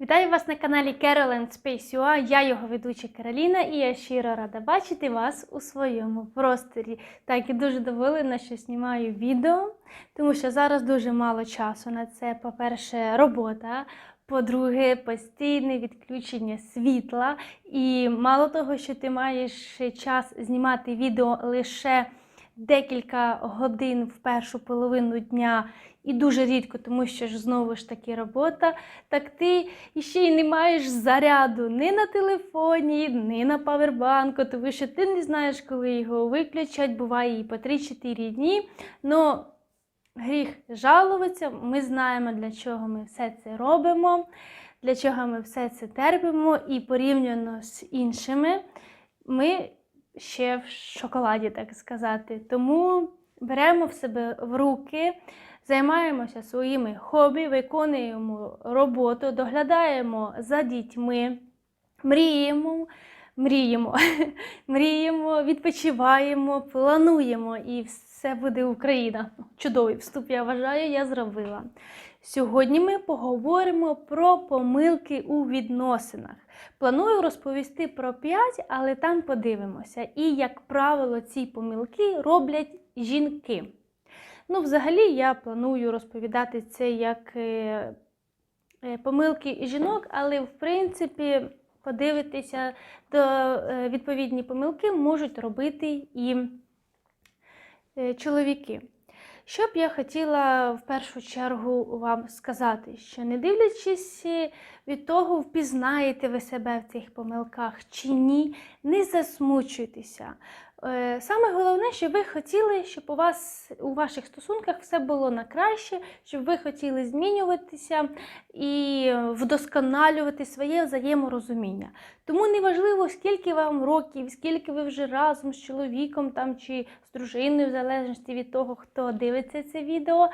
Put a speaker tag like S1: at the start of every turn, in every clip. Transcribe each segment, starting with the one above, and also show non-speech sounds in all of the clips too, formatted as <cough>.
S1: Вітаю вас на каналі Caroline Space UA. Я його ведуча Кароліна і я щиро рада бачити вас у своєму просторі. Так, і дуже доволена, що знімаю відео, тому що зараз дуже мало часу на це. По-перше, робота. По-друге, постійне відключення світла. І мало того, що ти маєш час знімати відео лише декілька годин в першу половину дня, і дуже рідко, тому що ж знову ж таки робота, так ти ще й не маєш заряду ні на телефоні, ні на павербанку, тому що ти не знаєш, коли його виключать, буває і по 3-4 дні. Но гріх жалуватися, ми знаємо, для чого ми все це робимо, для чого ми все це терпимо, і порівняно з іншими, ми ще в шоколаді, так сказати. Тому беремо в себе в руки, займаємося своїми хобі, виконуємо роботу, доглядаємо за дітьми, мріємо. Мріємо, <laughs> мріємо, відпочиваємо, плануємо, і все буде Україна. Чудовий вступ, я вважаю, я зробила. Сьогодні ми поговоримо про помилки у відносинах. Планую розповісти про 5, але там подивимося. І, як правило, ці помилки роблять жінки. Ну, взагалі, я планую розповідати це як е, е, помилки жінок, але в принципі. Подивитися, то е, відповідні помилки можуть робити і чоловіки. Що б я хотіла в першу чергу вам сказати, що не дивлячись від того, впізнаєте ви себе в цих помилках чи ні, не засмучуйтеся. Е, Саме головне, щоб ви хотіли, щоб у вас у ваших стосунках все було на краще, щоб ви хотіли змінюватися і вдосконалювати своє взаєморозуміння. Тому неважливо, скільки вам років, скільки ви вже разом з чоловіком там чи з дружиною, в залежності від того, хто дивиться це відео,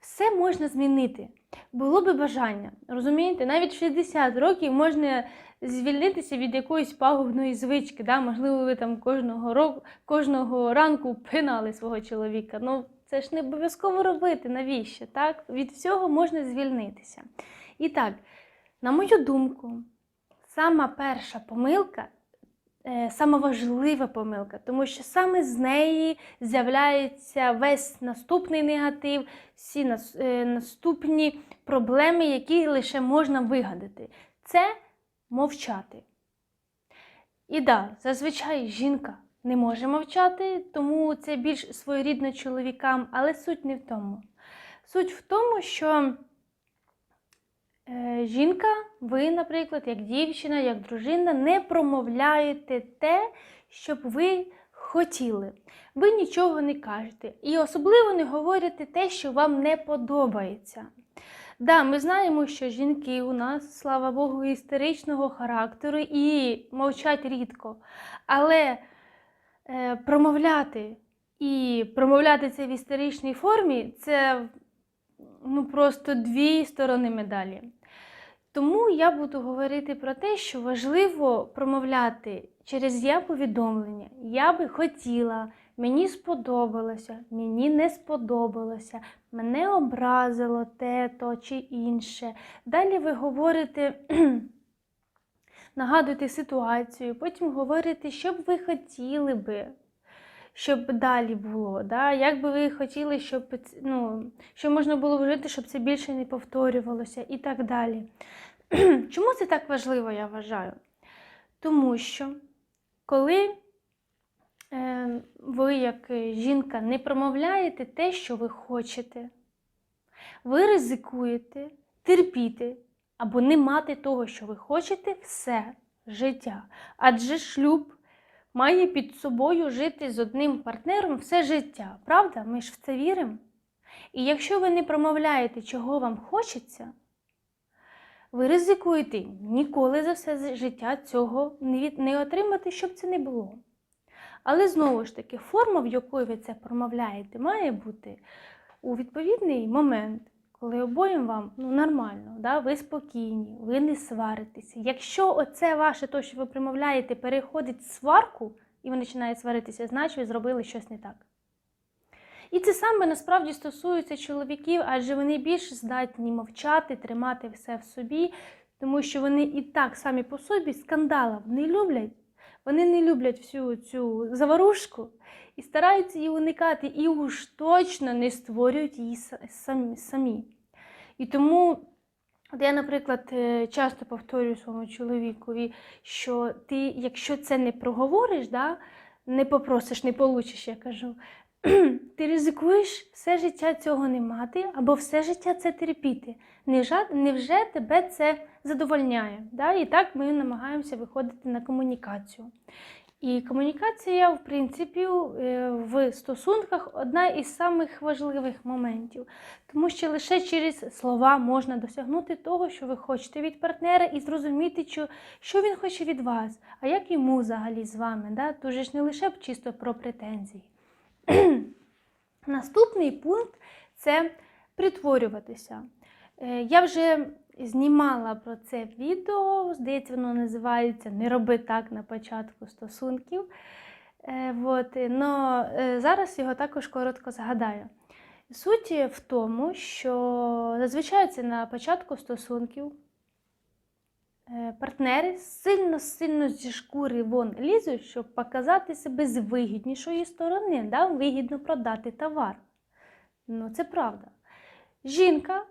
S1: все можна змінити. Було би бажання, розумієте, навіть в 60 років можна звільнитися від якоїсь пагубної звички. Да? Можливо, ви там кожного року, кожного ранку пинали свого чоловіка. Ну, це ж не обов'язково робити. Навіщо? Так? Від всього можна звільнитися. І так, на мою думку, сама перша помилка. Е, Сама важлива помилка, тому що саме з неї з'являється весь наступний негатив, всі е, наступні проблеми, які лише можна вигадати. Це мовчати. І да, зазвичай жінка не може мовчати, тому це більш своєрідно чоловікам, але суть не в тому. Суть в тому, що жінка, ви, наприклад, як дівчина, як дружина, не промовляєте те, щоб ви хотіли. Ви нічого не кажете. І особливо не говорите те, що вам не подобається. Да, ми знаємо, що жінки у нас, слава Богу, істеричного характеру і мовчать рідко. Але е, промовляти і промовляти це в істеричній формі це ну, просто дві сторони медалі. Тому я буду говорити про те, що важливо промовляти через я повідомлення. Я би хотіла, мені сподобалося, мені не сподобалося, мене образило те, то чи інше. Далі ви говорите, <clears throat> нагадуєте ситуацію, потім говорите, що б ви хотіли би. Щоб далі було, да? як би ви хотіли, щоб ну, що можна було вжити, щоб це більше не повторювалося і так далі. <clears throat> Чому це так важливо, я вважаю? Тому що коли е, ви, як е, жінка, не промовляєте те, що ви хочете, ви ризикуєте терпіти або не мати того, що ви хочете, все життя. Адже шлюб має під собою жити з одним партнером все життя. Правда? Ми ж в це віримо. І якщо ви не промовляєте, чого вам хочеться, ви ризикуєте ніколи за все життя цього не отримати, щоб це не було. Але знову ж таки, форма, в якої ви це промовляєте, має бути у відповідний момент, коли обоїм вам ну, нормально, да? ви спокійні, ви не сваритеся. Якщо оце ваше, то, що ви промовляєте, переходить в сварку, і ви починають сваритися, значить ви зробили щось не так. І це саме насправді стосується чоловіків, адже вони більш здатні мовчати, тримати все в собі. Тому що вони і так самі по собі скандалів не люблять. Вони не люблять всю цю заварушку і стараються її уникати, і уж точно не створюють її самі. І тому От я, наприклад, е, часто повторюю своєму чоловікові, що ти, якщо це не проговориш, да, не попросиш, не получиш, я кажу, ти ризикуєш все життя цього не мати або все життя це терпіти. Невже тебе це задовольняє? Да? І так ми намагаємося виходити на комунікацію. І комунікація, в принципі, е, в стосунках одна із самих важливих моментів, тому що лише через слова можна досягнути того, що ви хочете від партнера, і зрозуміти, що, він хоче від вас, а як йому взагалі з вами. Да? Тут же ж не лише чисто про претензії. <clears throat> Наступний пункт це притворюватися. Е, Я вже знімала про це відео, здається, воно називається Не роби так на початку стосунків. Е, Вот. Но е, зараз його також коротко згадаю. Суть в тому, що зазвичай це на початку стосунків е, партнери сильно-сильно зі шкури вон лізуть, щоб показати себе з вигіднішої сторони, да? вигідно продати товар. Ну, це правда. Жінка,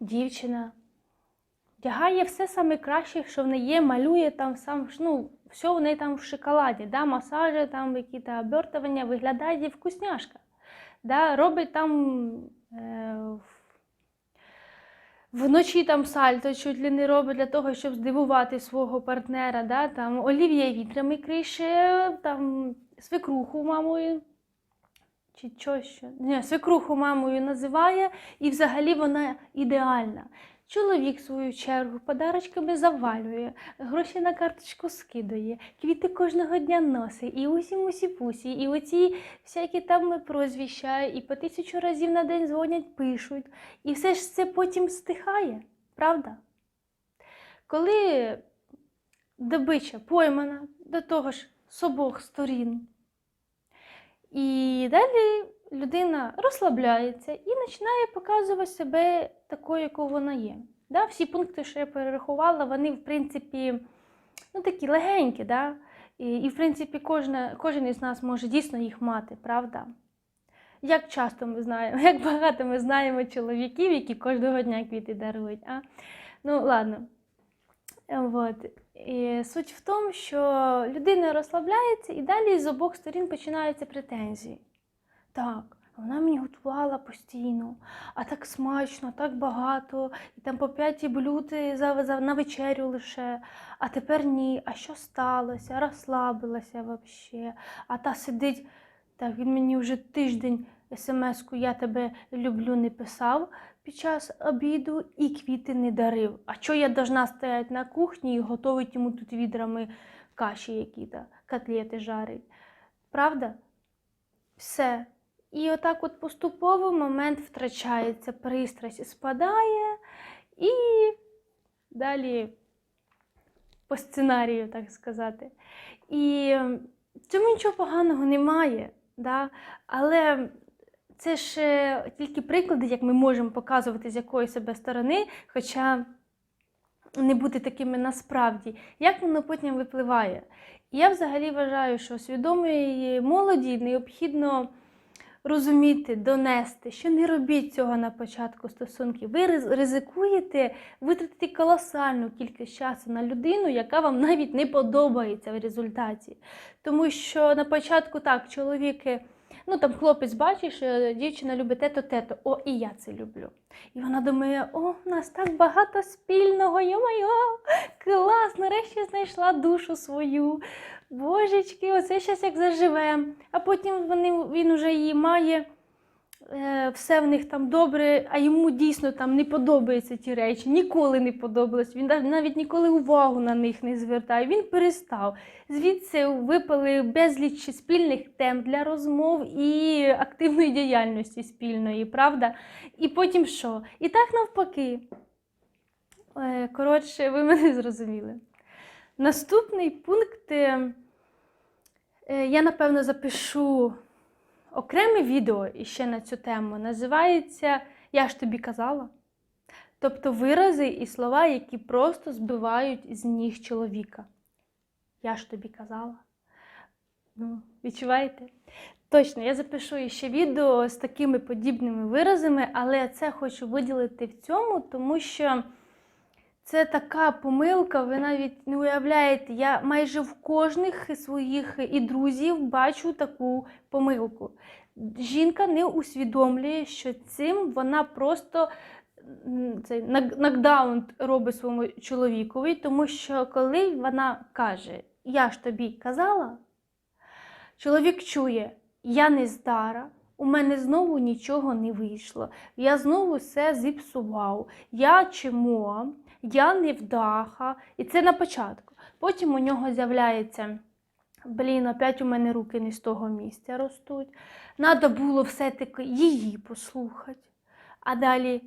S1: дівчина вдягає все саме краще, що в неї малює там сам, ну, все в неї там в шоколаді, да? масажі, там якісь обертування, виглядає вкусняшка. Да? Робить там е, вночі там сальто чуть ли не робить для того, щоб здивувати свого партнера. Да? Там олів'я вітрами крише, там свекруху мамою. Чи що? Ні, свекруху мамою називає, і взагалі вона ідеальна. Чоловік, свою чергу, подарочками завалює, гроші на карточку скидає, квіти кожного дня носить, і усі мусі пусі, і оці всякі там прозвища, і по тисячу разів на день дзвонять, пишуть. І все ж це потім стихає, правда? Коли добича поймана до того ж з обох сторін, і далі людина розслабляється і починає показувати себе такою, якою вона є. Да? Всі пункти, що я перерахувала, вони, в принципі, ну, такі легенькі. Да? І, і в принципі, кожна, кожен із нас може дійсно їх мати, правда? Як часто ми знаємо, <laughs> як багато ми знаємо чоловіків, які кожного дня квіти дарують. А? Ну, ладно. Вот. І суть в тому, що людина розслабляється і далі з обох сторін починаються претензії. Так, вона мені готувала постійно, а так смачно, так багато, і там по п'яті блюд на вечерю лише. А тепер ні. А що сталося? Розслабилася взагалі. А та сидить, так він мені вже тиждень смс-ку я тебе люблю не писав під час обіду і квіти не дарив. А що я должна стояти на кухні і готувати йому тут відрами каші які-то, котлети жарить? Правда? Все. І отак от поступово момент втрачається, пристрасть спадає, і далі по сценарію, так сказати. І в цьому нічого поганого немає. Да? Але це ж тільки приклади, як ми можемо показувати з якої себе сторони, хоча не бути такими насправді, як воно потім випливає. І я взагалі вважаю, що свідомої молоді необхідно розуміти, донести, що не робіть цього на початку стосунків. Ви ризикуєте витратити колосальну кількість часу на людину, яка вам навіть не подобається в результаті. Тому що на початку так, чоловіки. Ну, там хлопець бачить, що дівчина любить те-то, те-то. О, і я це люблю. І вона думає, о, у нас так багато спільного, йо-моє, клас, нарешті знайшла душу свою. Божечки, оце щас як заживе. А потім вони, він вже її має, е, все в них там добре, а йому дійсно там не подобаються ті речі, ніколи не подобалось. Він навіть ніколи увагу на них не звертає. Він перестав. Звідси випали безліч спільних тем для розмов і активної діяльності спільної, правда? І потім що? І так навпаки. Е, Коротше, ви мене <laughs> зрозуміли. Наступний пункт. е, е, Я, напевно, запишу окреме відео іще на цю тему. Називається Я ж тобі казала. Тобто вирази і слова, які просто збивають з ніг чоловіка. Я ж тобі казала. Ну, відчуваєте? Точно, я запишу ще відео з такими подібними виразами, але це хочу виділити в цьому, тому що це така помилка, ви навіть не уявляєте. Я майже в кожних своїх і друзів бачу таку помилку. Жінка не усвідомлює, що цим вона просто цей нокдаун робить своєму чоловікові, тому що коли вона каже, я ж тобі казала, чоловік чує, я не здара, у мене знову нічого не вийшло, я знову все зіпсував, я чмо, я невдаха. І це на початку. Потім у нього з'являється. Блін, опять у мене руки не з того місця ростуть. Надо було все-таки її послухати. А далі,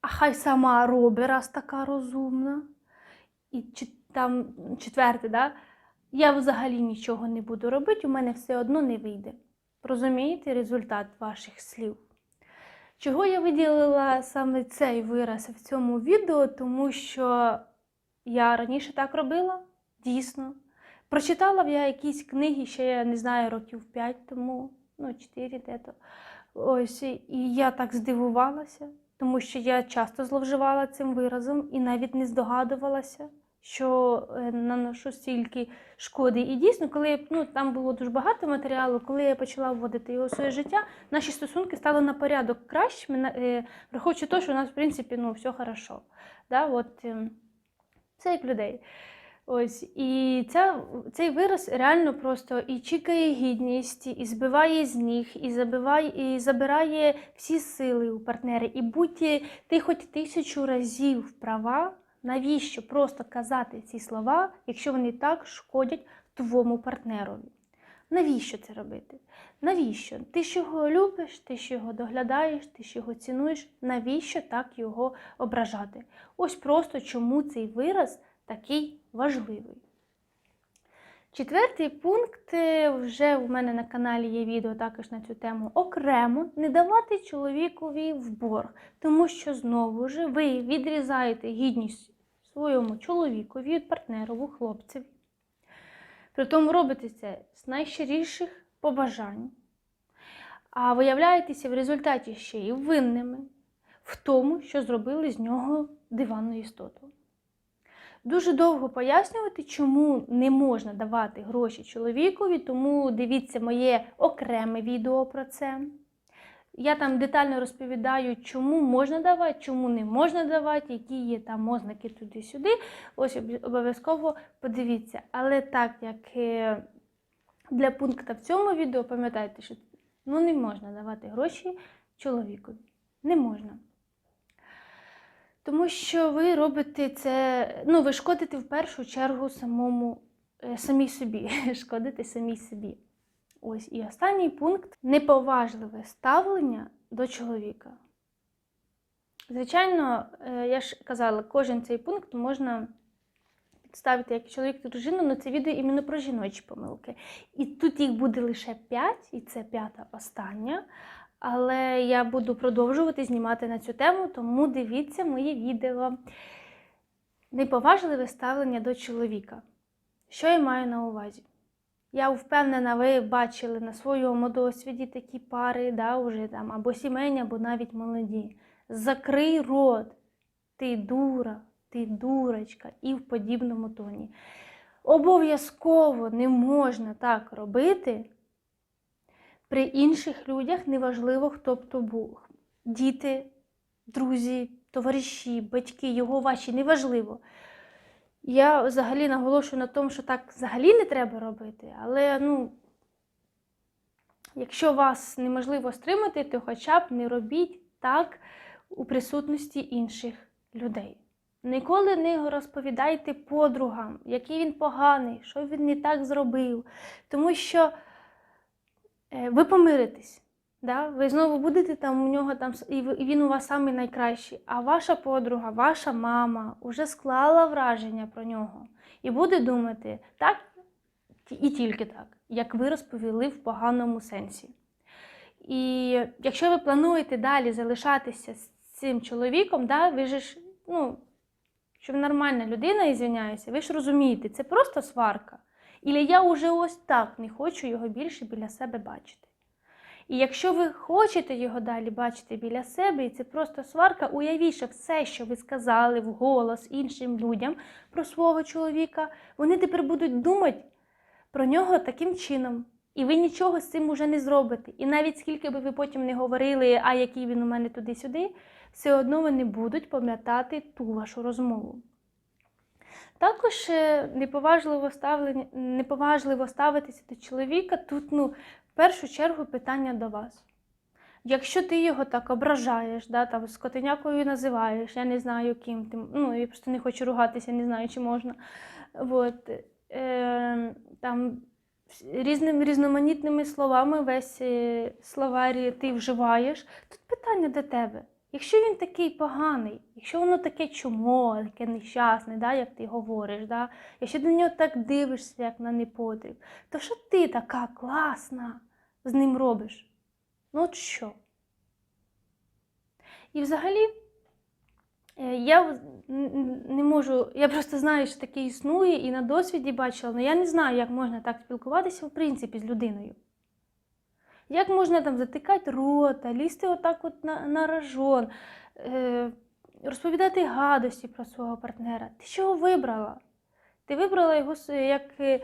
S1: а хай сама робить, раз така розумна. І там четверте, да? я взагалі нічого не буду робити, у мене все одно не вийде. Розумієте результат ваших слів? Чого я виділила саме цей вираз в цьому відео? Тому що я раніше так робила, дійсно. Прочитала я якісь книги, ще я не знаю, років 5 тому, ну, 4 де-то. Ось, і я так здивувалася, тому що я часто зловживала цим виразом і навіть не здогадувалася, що е, наношу стільки шкоди. І дійсно, коли ну, там було дуже багато матеріалу, коли я почала вводити його в своє життя, наші стосунки стали на порядок кращими, е, враховуючи те, що у нас, в принципі, ну, все хорошо. Да? От, ем, це як людей. Ось, і ця, цей вираз реально просто і чікає гідність, і збиває з ніг, і забиває, і забирає всі сили у партнера. І будь ти хоч тисячу разів права, навіщо просто казати ці слова, якщо вони так шкодять твоєму партнерові? Навіщо це робити? Навіщо? Ти ж його любиш, ти ж його доглядаєш, ти ж його цінуєш. Навіщо так його ображати? Ось просто чому цей вираз такий важливий. Четвертий пункт е, вже в мене на каналі є відео також на цю тему окремо не давати чоловікові в борг, тому що знову ж ви відрізаєте гідність своєму чоловікові, партнерову, хлопцеві. Притому робите це з найщиріших побажань, а виявляєтеся в результаті ще й винними в тому, що зробили з нього диванну істоту. Дуже довго пояснювати, чому не можна давати гроші чоловікові, тому дивіться моє окреме відео про це. Я там детально розповідаю, чому можна давати, чому не можна давати, які є там ознаки туди-сюди. Ось обов'язково подивіться. Але так як е, для пункту в цьому відео, пам'ятайте, що ну, не можна давати гроші чоловікові. Не можна. Тому що ви робите це, ну, ви шкодите в першу чергу самому, е, самій собі. <laughs> Шкодите самій собі. Ось і останній пункт неповажливе ставлення до чоловіка. Звичайно, е, я ж казала, кожен цей пункт можна підставити як чоловік та дружину, але це відео іменно про жіночі помилки. І тут їх буде лише 5, і це п'ята остання. Але я буду продовжувати знімати на цю тему, тому дивіться мої відео. Неповажливе ставлення до чоловіка. Що я маю на увазі? Я впевнена, ви бачили на своєму досвіді такі пари, да, уже там, або сімейні, або навіть молоді. Закрий рот, ти дура, ти дурочка, і в подібному тоні. Обов'язково не можна так робити при інших людях, неважливо, хто б то був. Діти, друзі, товариші, батьки, його ваші, неважливо. Я взагалі наголошую на тому, що так взагалі не треба робити, але ну, якщо вас неможливо стримати, то хоча б не робіть так у присутності інших людей. Ніколи не розповідайте подругам, який він поганий, що він не так зробив. Тому що е, ви помиритесь. Да? Ви знову будете там у нього там, і він у вас самий найкращий. А ваша подруга, ваша мама вже склала враження про нього і буде думати так і тільки так, як ви розповіли в поганому сенсі. І якщо ви плануєте далі залишатися з цим чоловіком, да, ви ж, ну, що нормальна людина, і звиняюся, ви ж розумієте, це просто сварка. Ілі я уже ось так не хочу його більше біля себе бачити. І якщо ви хочете його далі бачити біля себе, і це просто сварка, уявіть, що все, що ви сказали вголос іншим людям про свого чоловіка, вони тепер будуть думати про нього таким чином. І ви нічого з цим уже не зробите. І навіть скільки би ви потім не говорили, а який він у мене туди-сюди, все одно вони будуть пам'ятати ту вашу розмову. Також е, неповажливо, ставлення, неповажливо ставитися до чоловіка тут, ну, першу чергу, питання до вас. Якщо ти його так ображаєш, да, там, скотинякою називаєш, я не знаю ким ти, ну, я просто не хочу ругатися, не знаю, чи можна. От, е, там, різними різноманітними словами весь е, словарі ти вживаєш, тут питання до тебе. Якщо він такий поганий, якщо воно таке чумо, таке нещасне, да, як ти говориш, да, якщо до нього так дивишся, як на непотріб, то що ти така класна з ним робиш? Ну от що? І взагалі, е, я не можу, я просто знаю, що таке існує, і на досвіді бачила, але я не знаю, як можна так спілкуватися в принципі з людиною. Як можна там затикати рота, лізти отак от на, на рожон, е, розповідати гадості про свого партнера? Ти чого вибрала? Ти вибрала його як е,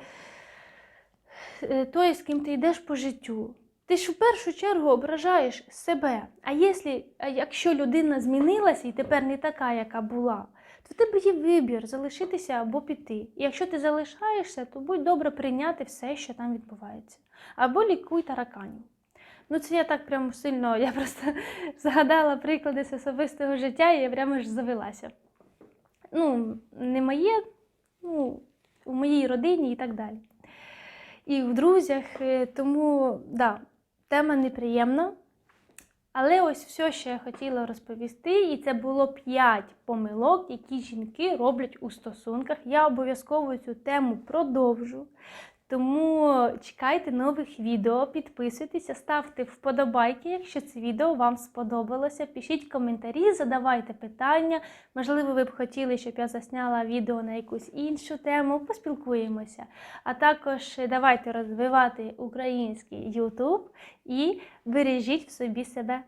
S1: той, з ким ти йдеш по життю. Ти ж в першу чергу ображаєш себе. А якщо, якщо людина змінилася і тепер не така, яка була, то в тебе є вибір залишитися або піти. І якщо ти залишаєшся, то будь добре прийняти все, що там відбувається. Або лікуй тараканів. Ну, це я так прямо сильно, я просто <laughs> згадала приклади з особистого життя, і я прямо ж завелася. Ну, не моє, ну, у моїй родині і так далі. І в друзях, е, тому да, тема неприємна. Але ось все, що я хотіла розповісти, і це було 5 помилок, які жінки роблять у стосунках. Я обов'язково цю тему продовжу. Тому чекайте нових відео, підписуйтеся, ставте вподобайки, якщо це відео вам сподобалося. Пишіть коментарі, задавайте питання. Можливо, ви б хотіли, щоб я засняла відео на якусь іншу тему. Поспілкуємося. А також давайте розвивати український YouTube і бережіть в собі себе.